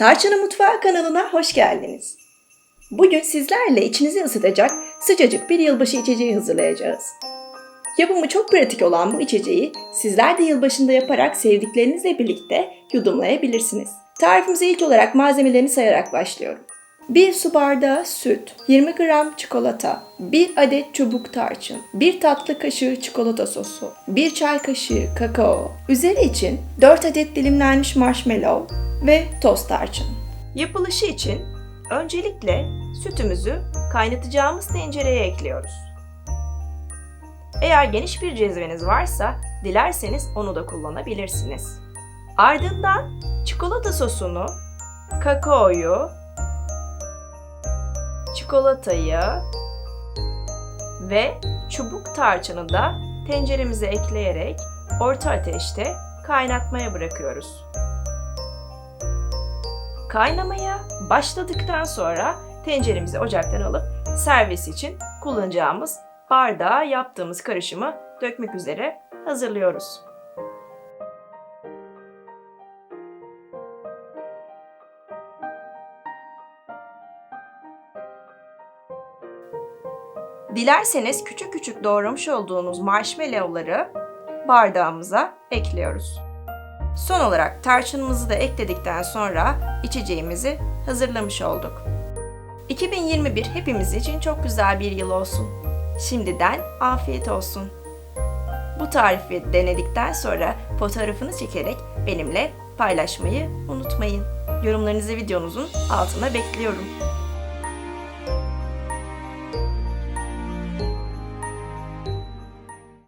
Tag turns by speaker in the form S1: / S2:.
S1: Tarçın'ın Mutfağı kanalına hoş geldiniz. Bugün sizlerle içinizi ısıtacak sıcacık bir yılbaşı içeceği hazırlayacağız. Yapımı çok pratik olan bu içeceği sizler de yılbaşında yaparak sevdiklerinizle birlikte yudumlayabilirsiniz. Tarifimize ilk olarak malzemelerini sayarak başlıyorum. 1 su bardağı süt, 20 gram çikolata, 1 adet çubuk tarçın, 1 tatlı kaşığı çikolata sosu, 1 çay kaşığı kakao, üzeri için 4 adet dilimlenmiş marshmallow ve toz tarçın. Yapılışı için öncelikle sütümüzü kaynatacağımız tencereye ekliyoruz. Eğer geniş bir cezveniz varsa dilerseniz onu da kullanabilirsiniz. Ardından çikolata sosunu, kakaoyu, çikolatayı ve çubuk tarçını da tenceremize ekleyerek orta ateşte kaynatmaya bırakıyoruz. Kaynamaya başladıktan sonra tenceremizi ocaktan alıp servis için kullanacağımız bardağa yaptığımız karışımı dökmek üzere hazırlıyoruz. Dilerseniz küçük küçük doğramış olduğunuz marshmallowları bardağımıza ekliyoruz. Son olarak tarçınımızı da ekledikten sonra içeceğimizi hazırlamış olduk. 2021 hepimiz için çok güzel bir yıl olsun. Şimdiden afiyet olsun. Bu tarifi denedikten sonra fotoğrafını çekerek benimle paylaşmayı unutmayın. Yorumlarınızı videonuzun altına bekliyorum.